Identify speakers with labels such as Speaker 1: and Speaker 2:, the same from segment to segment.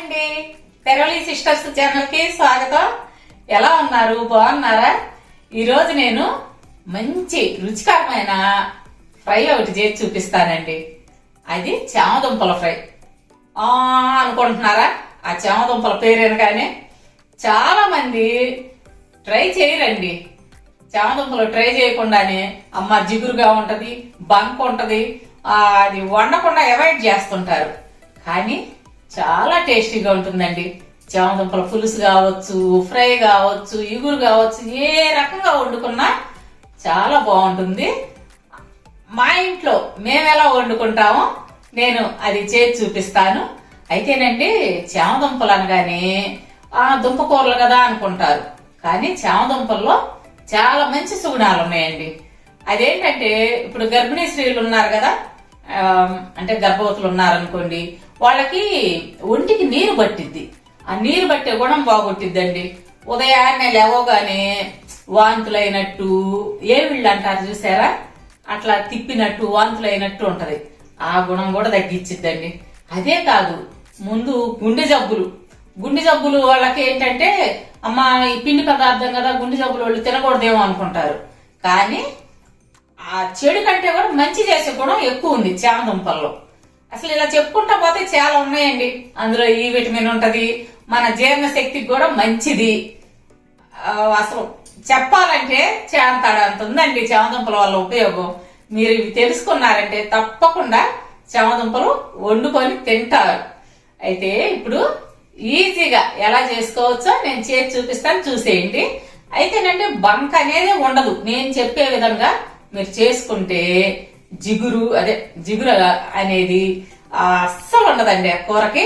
Speaker 1: అండి. తెరవలి సిస్టర్స్ ఛానల్కి స్వాగతం. ఎలా ఉన్నారు? బాగున్నారా? ఈరోజు నేను మంచి రుచికరమైన ఫ్రై ఒకటి చేసి చూపిస్తానండి. అది చామదుంపల ఫ్రై. ఆ అనుకుంటున్నారా? ఆ చామదుంపల పేరేనగానే చాలా మంది ట్రై చేయరండి. చామదుంపలు ట్రై చేయకుండానే అమ్మ జిగురుగా ఉంటది బంక్ ఉంటది అది వండకుండా అవాయిడ్ చేస్తుంటారు. కానీ చాలా టేస్టీగా ఉంటుందండి. చామదుంపల పులుసు కావచ్చు ఫ్రై కావచ్చు ఇగురు కావచ్చు ఏ రకంగా వండుకున్నా చాలా బాగుంటుంది. మా ఇంట్లో మేము ఎలా వండుకుంటామో నేను అది చేసి చూపిస్తాను. అయితేనండి చామదుంపలు అనగానే ఆ దుంప కూరలు కదా అనుకుంటారు. కానీ చామదుంపల్లో చాలా మంచి సుగుణాలు ఉన్నాయండి. అదేంటంటే ఇప్పుడు గర్భిణీ స్త్రీలు ఉన్నారు కదా అంటే గర్భవతులు ఉన్నారనుకోండి వాళ్ళకి ఒంటికి నీరు పట్టిద్ది. ఆ నీరు పట్టే గుణం బాగుంటుందండి. ఉదయాన్నే లేవగానే వాంతులైనట్టు ఏవిళ్ళు అంటారు చూసారా? అట్లా తిప్పినట్టు వాంతులైనట్టు ఉంటది. ఆ గుణం కూడా తగ్గించిద్దండి అదే కాదు ముందు గుండె జబ్బులు. గుండె జబ్బులు వాళ్ళకి ఏంటంటే అమ్మ ఈ పిండి పదార్థం కదా గుండె జబ్బులు వాళ్ళు తినకూడదేమో అనుకుంటారు. కానీ ఆ చెడు కంటే కూడా మంచి చేసే గుణం ఎక్కువ ఉంది చామదుంపల్లో. అసలు ఇలా చెప్పుకుంటా పోతే చాలా ఉన్నాయండి. అందులో ఈ విటమిన్ ఉంటుంది. మన జీర్ణ శక్తికి కూడా మంచిది. అసలు చెప్పాలంటే చేంతాడు అంత ఉందండి చామదుంపల వల్ల ఉపయోగం. మీరు ఇవి తెలుసుకున్నారంటే తప్పకుండా చామదుంపలు వండుకొని తింటారు. అయితే ఇప్పుడు ఈజీగా ఎలా చేసుకోవచ్చో నేను చేసి చూపిస్తాను చూసేయండి. అయితేనంటే బంక్ అనేది ఉండదు. నేను చెప్పే విధంగా మీరు చేసుకుంటే జిగురు అదే జిగురు అనేది అస్సలు ఉండదండి ఆ కూరకి.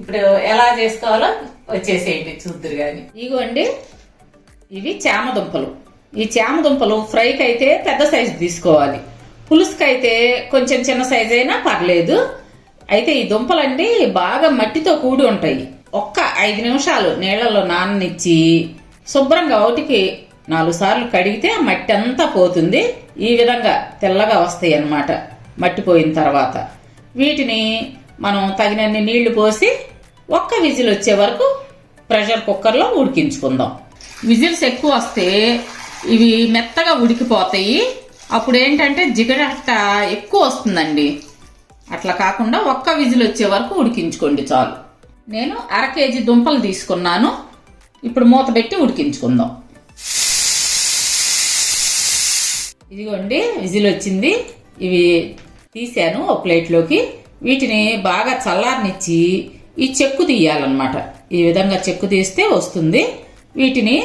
Speaker 1: ఇప్పుడు ఎలా చేసుకోవాలో వచ్చేసేయండి చూద్దరు కానీ ఇగోండి ఇవి చామదుంపలు. ఈ చామదుంపలు ఫ్రైకి అయితే పెద్ద సైజు తీసుకోవాలి. పులుసుకి అయితే కొంచెం చిన్న సైజు అయినా పర్లేదు. అయితే ఈ దుంపలండి బాగా మట్టితో కూడి ఉంటాయి. ఒక్క ఐదు నిమిషాలు నీళ్ళలో నాననిచ్చి శుభ్రంగా ఒకటికి నాలుగు సార్లు కడిగితే ఆ మట్టి అంతా పోతుంది. ఈ విధంగా తెల్లగా వస్తాయి అన్నమాట. మట్టి పోయిన తర్వాత వీటిని మనం తగినన్ని నీళ్ళు పోసి ఒక్క విజిల్ వచ్చే వరకు ప్రెషర్ కుక్కర్లో ఉడికించుకుందాం. విజిల్స్ ఎక్కువ వస్తే ఇవి మెత్తగా ఉడికిపోతాయి. అప్పుడు ఏంటంటే జిగడట ఎక్కువ వస్తుందండి. అట్లా కాకుండా ఒక్క విజిల్ వచ్చే వరకు ఉడికించుకోండి చాలు. నేను అర కేజీ దుంపలు తీసుకున్నాను. ఇప్పుడు మూత పెట్టి ఉడికించుకుందాం. ఇదిగోండి విజిల్ వచ్చింది ఇవి తీసాను ఒక ప్లేట్లోకి. వీటిని బాగా చల్లారనిచ్చి ఈ చెక్కు తీయాలన్నమాట. ఈ విధంగా చెక్కు తీస్తే వస్తుంది. వీటిని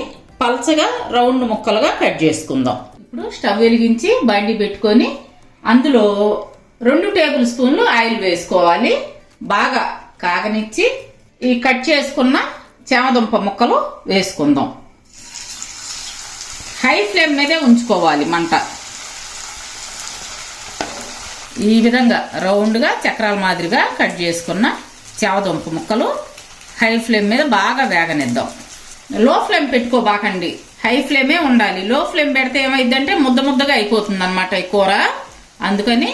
Speaker 1: పల్చగా రౌండ్ ముక్కలుగా కట్ చేసుకుందాం. ఇప్పుడు స్టవ్ వెలిగించి బండి పెట్టుకొని అందులో రెండు టేబుల్ స్పూన్లు ఆయిల్ వేసుకోవాలి. బాగా కాగనిచ్చి ఈ కట్ చేసుకున్న చామదుంప ముక్కలు వేసుకుందాం. హై ఫ్లేమ్ మీదే ఉంచుకోవాలి మంట. ఈ విధంగా రౌండ్గా చక్రాల మాదిరిగా కట్ చేసుకున్న చావదుంప ముక్కలు హై ఫ్లేమ్ మీద బాగా వేగనిద్దాం. లో ఫ్లేమ్ పెట్టుకోబాకండి. హై ఫ్లేమే ఉండాలి. లో ఫ్లేమ్ పెడితే ఏమైందంటే ముద్ద ముద్దగా అయిపోతుంది అనమాట ఈ కూర. అందుకని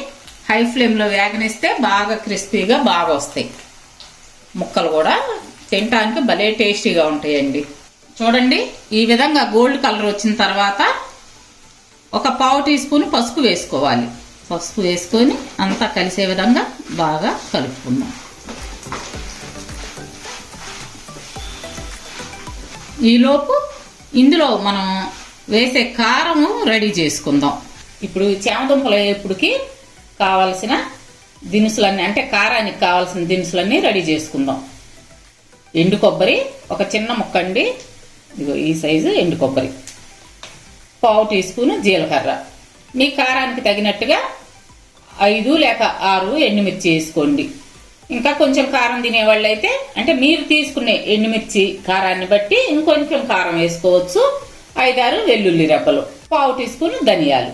Speaker 1: హై ఫ్లేమ్లో వేగనిస్తే బాగా క్రిస్పీగా బాగా వస్తాయి. ముక్కలు కూడా తినటానికి భలే టేస్టీగా ఉంటాయండి. చూడండి ఈ విధంగా గోల్డ్ కలర్ వచ్చిన తర్వాత ఒక పావు టీ స్పూన్ పసుపు వేసుకోవాలి. పసుపు వేసుకొని అంతా కలిసే విధంగా బాగా కలుపుకుందాం. ఈలోపు ఇందులో మనం వేసే కారము రెడీ చేసుకుందాం. ఇప్పుడు చామదుంపలు వేపుడికి కావలసిన దినుసులన్నీ అంటే కారానికి కావాల్సిన దినుసులన్నీ రెడీ చేసుకుందాం. ఎండు కొబ్బరి ఒక చిన్న ముక్క అండి. ఇదిగో ఈ సైజు ఎండు కొబ్బరి. పావు టీ స్పూను జీలకర్ర. మీ కారానికి తగినట్టుగా ఐదు లేక ఆరు ఎండుమిర్చి వేసుకోండి. ఇంకా కొంచెం కారం తినేవాళ్ళు అయితే అంటే మీరు తీసుకునే ఎండుమిర్చి కారాన్ని బట్టి ఇంకొంచెం కారం వేసుకోవచ్చు. ఐదారు వెల్లుల్లి రెబ్బలు పావు టీ స్పూన్ ధనియాలు.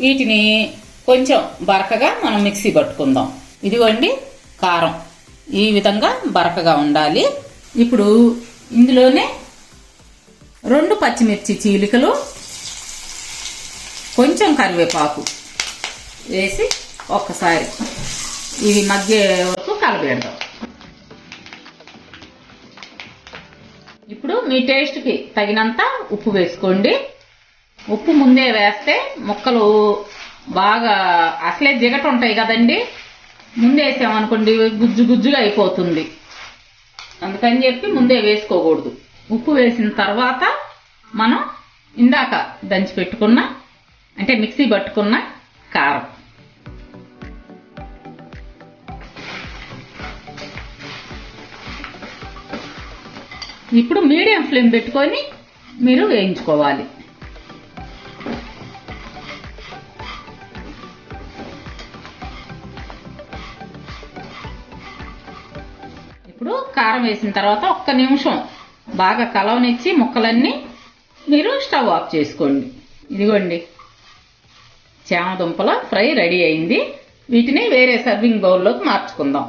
Speaker 1: వీటిని కొంచెం బరకగా మనం మిక్సీ పట్టుకుందాం. ఇదిగోండి కారం. ఈ విధంగా బరకగా ఉండాలి. ఇప్పుడు ఇందులోనే రెండు పచ్చిమిర్చి చీలికలు కొంచెం కరివేపాకు వేసి ఒక్కసారి ఇవి మధ్య వరకు కలబెడదాం ఇప్పుడు మీ టేస్ట్కి తగినంత ఉప్పు వేసుకోండి. ఉప్పు ముందే వేస్తే ముక్కలు బాగా అసలే జిగట ఉంటాయి కదండి. ముందే వేసామనుకోండి గుజ్జు గుజ్జుగా అయిపోతుంది. అందుకని చెప్పి ముందే వేసుకోకూడదు. ఉప్పు వేసిన తర్వాత మనం ఇందాక దంచి పెట్టుకున్న అంటే మిక్సీ పట్టుకున్న కారం. ఇప్పుడు మీడియం ఫ్లేమ్ పెట్టుకొని మీరు వేయించుకోవాలి. ఇప్పుడు కారం వేసిన తర్వాత ఒక్క నిమిషం బాగా కలవనిచ్చి ముక్కలన్నీ మీరు స్టవ్ ఆఫ్ చేసుకోండి. ఇదిగోండి. చామదుంపల ఫ్రై రెడీ అయింది. వీటిని వేరే సర్వింగ్ బౌల్లోకి మార్చుకుందాం.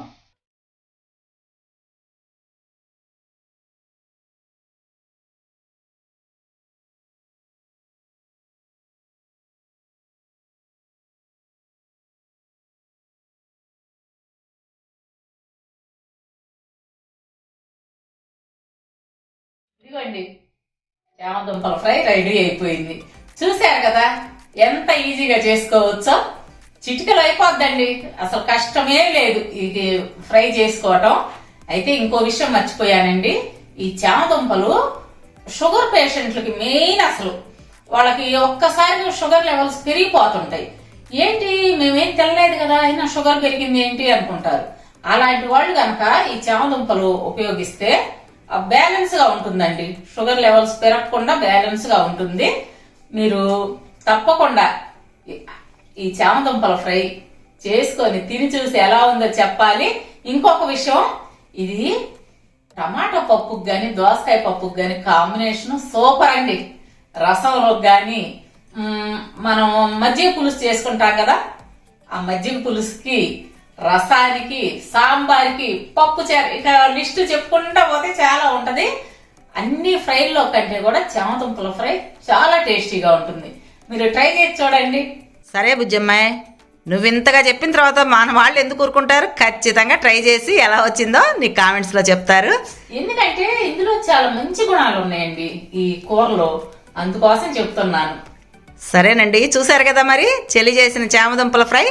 Speaker 1: ఇదిగోండి చామదుంపల ఫ్రై రెడీ అయిపోయింది. చూశారు కదా? ఎంత ఈజీగా చేసుకోవచ్చో చిటికలు అయిపోద్దండి. అసలు కష్టమే లేదు ఇది ఫ్రై చేసుకోవటం. అయితే ఇంకో విషయం మర్చిపోయానండి. ఈ చామదుంపలు షుగర్ పేషెంట్లకి మెయిన్ అసలు. వాళ్ళకి ఒక్కసారి షుగర్ లెవెల్స్ పెరిగిపోతుంటాయి. ఏంటి? మేమేం తెలియలేదు కదా అయినా షుగర్ పెరిగింది ఏంటి అనుకుంటారు. అలాంటి వాళ్ళు కనుక ఈ చామదుంపలు ఉపయోగిస్తే బ్యాలెన్స్గా ఉంటుందండి. షుగర్ లెవెల్స్ పెరగకుండా బ్యాలెన్స్గా ఉంటుంది. మీరు తప్పకుండా. ఈ- చామదుంపల ఫ్రై చేసుకొని తిని చూసి ఎలా ఉందో చెప్పాలి. ఇంకొక విషయం ఇది టమాటా పప్పుకు కానీ దోసకాయ పప్పుకు కానీ కాంబినేషన్ సూపర్ అండి. రసంలో కానీ మనం మజ్జిగ పులుసు చేసుకుంటాం కదా. ఆ మజ్జిగ పులుసుకి రసానికి సాంబార్కి పప్పు చారు ఇక లిస్ట్ చెప్పుకుంటా పోతే చాలా ఉంటుంది. అన్ని ఫ్రైల్లో కంటే కూడా చామదుంపల ఫ్రై చాలా టేస్టీగా ఉంటుంది. మీరు ట్రై చేసి చూడండి.
Speaker 2: సరే బుజ్జమ్మాయి నువ్వు ఇంతగా చెప్పిన తర్వాత మన వాళ్ళు ఎందుకు ఊరుకుంటారు? ఖచ్చితంగా ట్రై చేసి ఎలా వచ్చిందో నీ కామెంట్స్లో చెప్తారు.
Speaker 1: ఎందుకంటే ఇందులో చాలా మంచి గుణాలు ఉన్నాయండి ఈ కూరలో. అందుకోసం చెప్తున్నాను.
Speaker 2: సరేనండి చూసారు కదా మరి? చెల్లి చేసిన చామదుంపల ఫ్రై.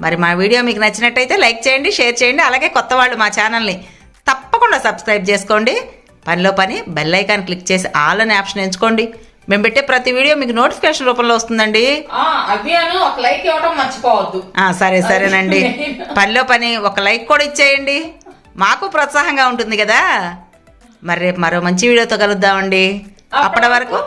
Speaker 2: మరి మా వీడియో మీకు నచ్చినట్టయితే లైక్ చేయండి షేర్ చేయండి అలాగే కొత్త వాళ్ళు మా ఛానల్ని తప్పకుండా సబ్స్క్రైబ్ చేసుకోండి. పనిలో పని బెల్ ఐకాన్ క్లిక్ చేసి ఆల్ అనే ఆప్షన్ ఎంచుకోండి. మేము పెట్టే ప్రతి వీడియో మీకు నోటిఫికేషన్ రూపంలో వస్తుందండి.
Speaker 1: అభియాను ఒక లైక్ ఇవ్వడం మర్చిపోవద్దు.
Speaker 2: సరే సరేనండి. పనిలో పని ఒక లైక్ కూడా ఇచ్చేయండి. మాకు ప్రోత్సాహంగా ఉంటుంది కదా. మరి రేపు మరో మంచి వీడియోతో కలుద్దామండి. అప్పటి వరకు